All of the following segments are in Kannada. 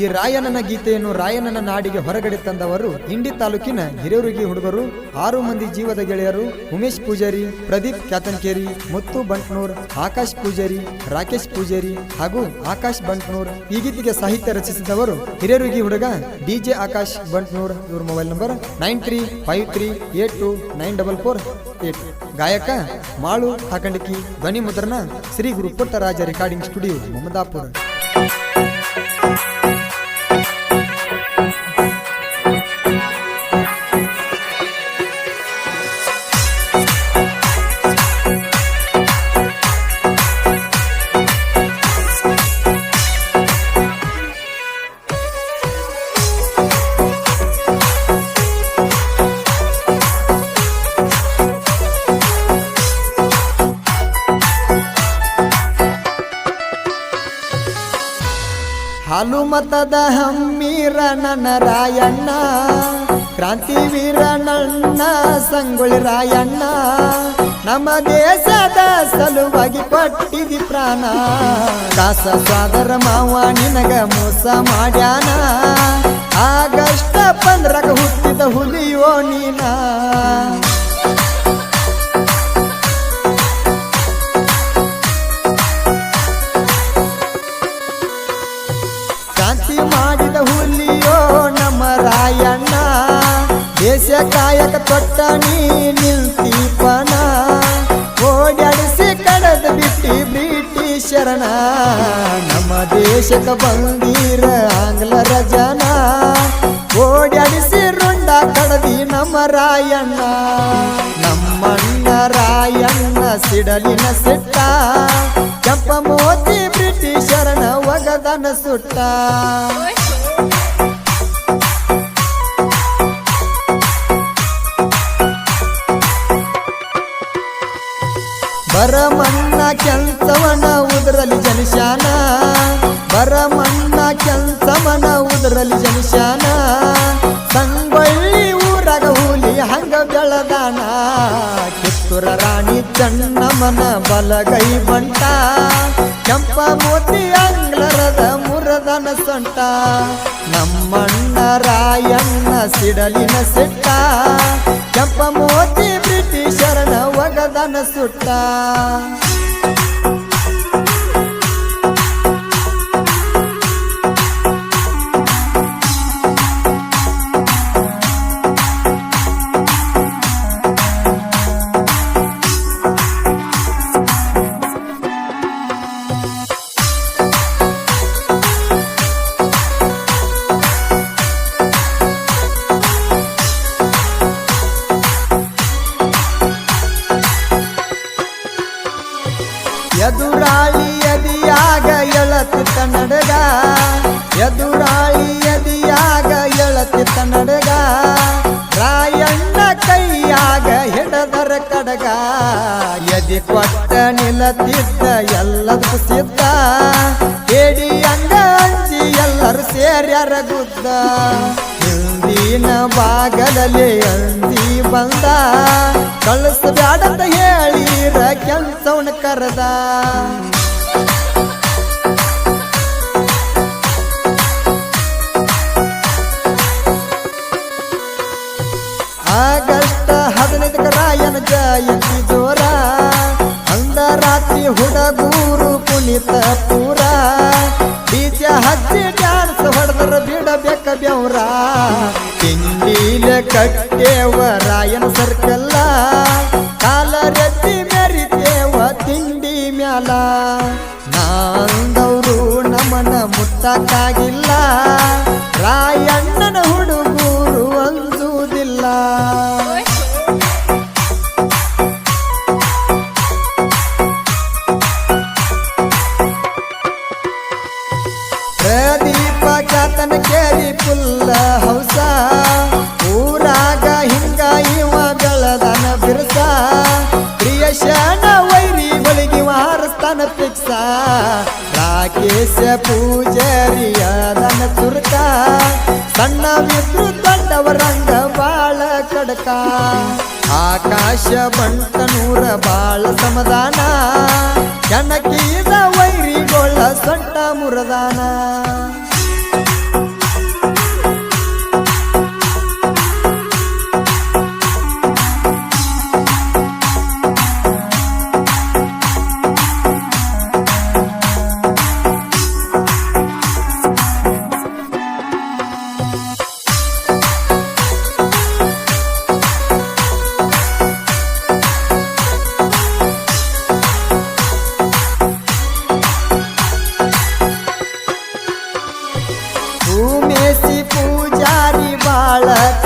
ಈ ರಾಯನನ ಗೀತೆಯನ್ನು ರಾಯನನ ನಾಡಿಗೆ ಹೊರಗಡೆ ತಂದವರು ಇಂಡಿ ತಾಲೂಕಿನ ಹಿರಿಯೂರಿಗೆ ಹುಡುಗರು, ಆರು ಮಂದಿ ಜೀವದ ಗೆಳೆಯರು ಉಮೇಶ್ ಪೂಜಾರಿ, ಪ್ರದೀಪ್ ಕ್ಯಾತನ್ಕೇರಿ, ಮುತ್ತು ಬಂಟ್ನೂರ್, ಆಕಾಶ್ ಪೂಜಾರಿ, ರಾಕೇಶ್ ಪೂಜಾರಿ ಹಾಗೂ ಆಕಾಶ್ ಬಂಟ್ನೂರ್ ಈ ಗೀತೆಗೆ ಸಾಹಿತ್ಯ ರಚಿಸಿದವರು ಹಿರಿಯೂರಿಗೆ ಹುಡುಗ ಡಿಜೆ ಆಕಾಶ್ ಬಂಟ್ನೂರ್. ಇವ್ರ mobile number nine three five three eight two nine double four eight. ಗಾಯಕ ಮಾಳು ಹಾಕಂಡಿಕಿ, ಧ್ವನಿ ಮುದ್ರಣ, ಶ್ರೀ ಗುರು ಪುಟ್ಟರಾಜ ರೆಕಾರ್ಡಿಂಗ್ ಸ್ಟುಡಿಯೋ ಮಮದಾಪುರ. ಹಾಲು ಮತದ ಹಮ್ಮೀರ ನನ್ನ ರಾಯಣ್ಣ ಕ್ರಾಂತಿವೀರ ನನ್ನ ಸಂಗೊಳ್ಳಿ ರಾಯಣ್ಣ, ನಮ್ಮ ದೇಶದ ಸಲುವಾಗಿ ಕೊಟ್ಟಿದಿ ಪ್ರಾಣ. ದಾಸ ಸಾದರ ಮಾವ ನಿನಗ ಮೋಸ ಮಾಡ್ಯಾನ, ಆಗಷ್ಟ ಪಂದ್ರಗ ಹುಟ್ಟಿದ ಹುಲಿಯೋ ನೀನ. ಕಾಯಕ ತೊಟ್ಟ ನೀ ನಿಲ್ತೀಪನ? ಓಡಾಡಿಸಿ ಕಡದ ಬಿಟ್ಟಿ ಬ್ರಿಟಿಷರನ ನಮ್ಮ ದೇಶಕ್ಕೆ ಬಂದೀರ ಆಂಗ್ಲರ ಜನ. ಓಡಾಡಿಸಿ ರುಂಡ ಕಡದಿ ನಮ್ಮ ರಾಯಣ್ಣ. ನಮ್ಮಣ್ಣ ರಾಯಣ್ಣ ಸಿಡಲಿನ ಸಿಟ್ಟ. ಕೆಂಪ ಮೋತಿ ಬ್ರಿಟಿಷರನ ಒಗದನ ಸುಟ್ಟ. ಬರಮಣ್ಣ ಕೆಲ್ಸವನ ಉದರಲಿ ಜನಶಾನ ಬರಮಣ್ಣ ಕೆಲ್ಸವನ ಉದರಲಿ ಜನಶಾನ ಸಂಗೊಳ್ಳಿ ಊರಾಗ ಹುಲಿ ಹಂಗ ಬೆಳದಾನ ಕಿತ್ತೂರ ರಾಣಿ ಚನ್ನಮ್ಮನ ಬಲಗೈ ಬಂಟ. ಕೆಂಪ ಮೋತಿ ಅಂಗ್ಲರದ ಮುರದನ ಸೊಂಟ. ನಮ್ಮಣ್ಣ ರಾಯಣ್ಣ ಸಿಡಲಿನ ಸಿಟ್ಟ. ಕೆಂಪ ಮೋತಿ ಒಗದನ ಸುಟ್ಟ. ಕಡಗ ಎದಿ ಕೊಟ್ಟ ನಿಲತಿದ್ದ ಎಲ್ಲದಕ್ಕೂ ಸಿದ್ಧ. ಹೇಡಿ ಅಂಗ ಅಂಜಿ ಎಲ್ಲರೂ ಸೇರ್ಯಾರ ಗುದ್ದ. ಹಿಂದಿನ ಬಾಗಲಲ್ಲಿ ಅಂದಿ ಬಂದ. ಕಳಿಸ್ಬ್ಯಾಡಂತ ಹೇಳಿರ ಕೆಲ್ಸವನ್ನ ಕರೆದ. ಆಗಸ್ಟ್ ರಾಯನ ಜಯಂತಿ ಜೋರ. ಅಂದ ರಾತ್ರಿ ಹುಡುಗೂರು ಕುಣಿತ ಪೂರ. ಬೀಜ ಹಚ್ಚಿ ಡ್ಯಾನ್ಸ್ ಹೊಡೆದ್ರ ಬಿಡಬೇಕ ಬೆವ್ರ ತಿಂಡಿಲ ಕಟ್ಟೇವ ರಾಯನ ಸರ್ಕಲ್ಲ. ಕಾಲ ರೆತ್ತಿ ಮೆರಿತೇವ ತಿಂಡಿ ಮ್ಯಾಲ. ನಾಂದವರು ನಮನ ಮುಟ್ಟಕ್ಕಾಗಿಲ್ಲ ರಾಕೇಶ ಪೂಜಾರಿಯದನ ತುರ್ಕ ಸಣ್ಣ ವಿದ್ರು ದೊಡ್ಡವರಂಗ ಬಾಳ ಕಡಕ. ಆಕಾಶ ಬಂಟನೂರ ಬಾಳ ಸಮದಾನ ಜನಕೀದ ವೈರಿಗೊಳ್ಳ ಸೊಂಟ ಮುರದಾನ.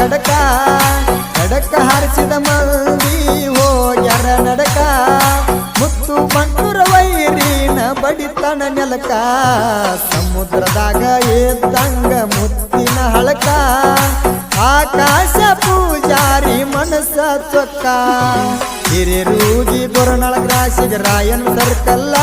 ನಡಕ ಕಡಕ ಹಾರಿಸಿದ ಮಂದಿ ಹೋಗ್ಯಾರ ನಡಕ. ಮುತ್ತು ಬಂಟುರ ವೈರಿನ ಬಡಿತನ ನೆಲಕ, ಸಮುದ್ರದಾಗ ಎದ್ದಂಗ ಮುತ್ತಿನ ಹಳಕ. ಆಕಾಶ ಪೂಜಾರಿ ಮನಸ್ಸ ತೊಕ್ಕ ಹಿರಿರೂಗಿ ದೊರನಳ ಗ್ರಾಸಿಗೆ ರಾಯನ್ ಸರ್ಕಲ್ಲ.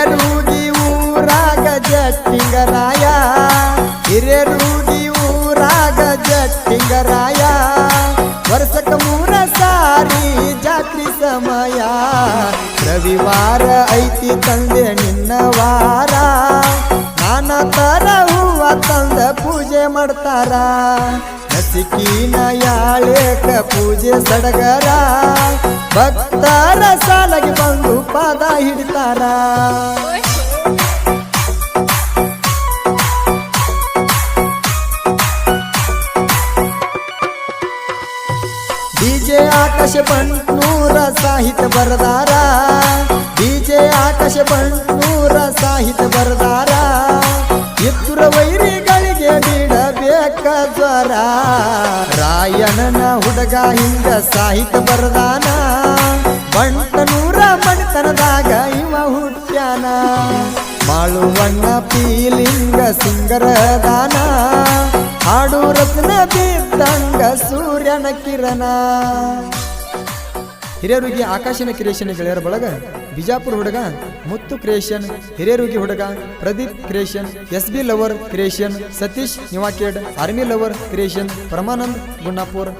ಹಿರಿಯರೂಗಿ ಊರಾಗ ಜಟ್ಟಿಂಗರಾಯ. ಹಿರಿಯರೂಗಿ ಊರಾಗ ಜಟ್ಟಿಂಗರಾಯ. ವರ್ಷಕ ಮೂರ ಸಾರಿ ಜಾತ್ರಿ ಸಮಯ. ರವಿವಾರ ಐತಿ ತಂದೆ ನಿನ್ನ ವಾರ. ನಾನಾ ತರ ಹೂವ ತಂದ ಪೂಜೆ ಮಾಡ್ತಾರ. ನಸಿಕಿನ ಯಾಳೇಕ ಪೂಜೆ ಸಡಗರ, ಭಕ್ತರ ಸಾಲಗೆ ಬಂದು ಪಾದ ಹಿಡಿತಾರ. ಡಿಜೆ ಆಕಾಶ ಬಂಟ್ನೂರ ಸಾಹಿತ್ಯ ಬರದಾರ. ಡಿಜೆ ಆಕಾಶ ಬಂಟ್ನೂರ ಹುಡುಗ ಹಿಂಗ ಸಾಹಿತ್ಯ ಬರದಾನ. ಬಂಟನೂರ ಬಣ್ತನದಾಗ ಇವ ಹುಟ್ಟ್ಯಾನ. ಮಾಳುವಣ್ಣ ಪೀಲಿಂಗ ಸಿಂಗರದಾನ ಹಾಡು ರತ್ನ ಬಿದ್ದಂಗ ಸೂರ್ಯನ ಕಿರಣ. ಹಿರಿಯರುಗಿ ಆಕಾಶನ ಕ್ರಿಯೇಷನ್ ಗೆಳೆಯರ ಬಳಗ, ಬಿಜಾಪುರ ಹುಡುಗ ಮುತ್ತು ಕ್ರಿಯೇಷನ್, ಹಿರಿಯರುಗಿ ಹುಡುಗ Pradeep creation S B lover creation, Satish ನಿವಾಕೇಡ್ army lover creation, Paramanand Gunnapur.